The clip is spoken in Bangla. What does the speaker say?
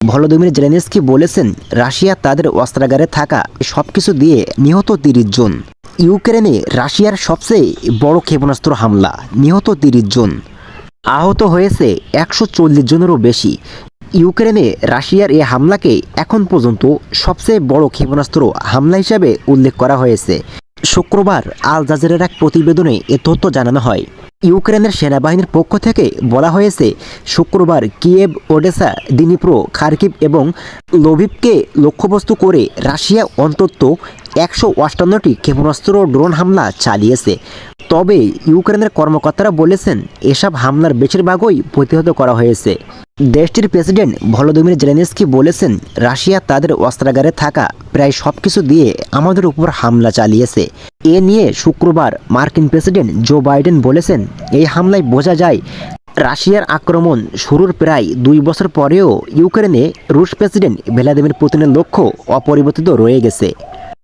ভলোদিমির জেলেনস্কি বলেছেন, রাশিয়া তাদের অস্ত্রাগারে থাকা সবকিছু দিয়ে নিহত তিরিশ জন। ইউক্রেনে রাশিয়ার সবচেয়ে বড় ক্ষেপণাস্ত্র হামলা, নিহত তিরিশ জন। আহত হয়েছে একশো চল্লিশ জনেরও বেশি। ইউক্রেনে রাশিয়ার এই হামলাকে এখন পর্যন্ত সবচেয়ে বড় ক্ষেপণাস্ত্র হামলা হিসাবে উল্লেখ করা হয়েছে। শুক্রবার আল জাজিরের এক প্রতিবেদনে এ তথ্য জানানো হয়। ইউক্রেনের সেনাবাহিনীর পক্ষ থেকে বলা হয়েছে, শুক্রবার কিয়েভ, ওডেসা, দিনিপ্রো, খার্কিভ এবং লোভিভকে লক্ষ্যবস্তু করে রাশিয়া অন্তত একশো অষ্টান্নটি ক্ষেপণাস্ত্র ড্রোন হামলা চালিয়েছে। তবে ইউক্রেনের কর্মকর্তারা বলেছেন, এসব হামলার বেশিরভাগই প্রতিহত করা হয়েছে। দেশটির প্রেসিডেন্ট ভলোদিমির জেলেনস্কি বলেছেন, রাশিয়া তাদের অস্ত্রাগারে থাকা প্রায় সব কিছু দিয়ে আমাদের উপর হামলা চালিয়েছে। এ নিয়ে শুক্রবার মার্কিন প্রেসিডেন্ট জো বাইডেন বলেছেন, এই হামলায় বোঝা যায় রাশিয়ার আক্রমণ শুরুর প্রায় দুই বছর পরেও ইউক্রেনে রুশ প্রেসিডেন্ট ভ্লাদিমির পুতিনের লক্ষ্য অপরিবর্তিত রয়ে গেছে।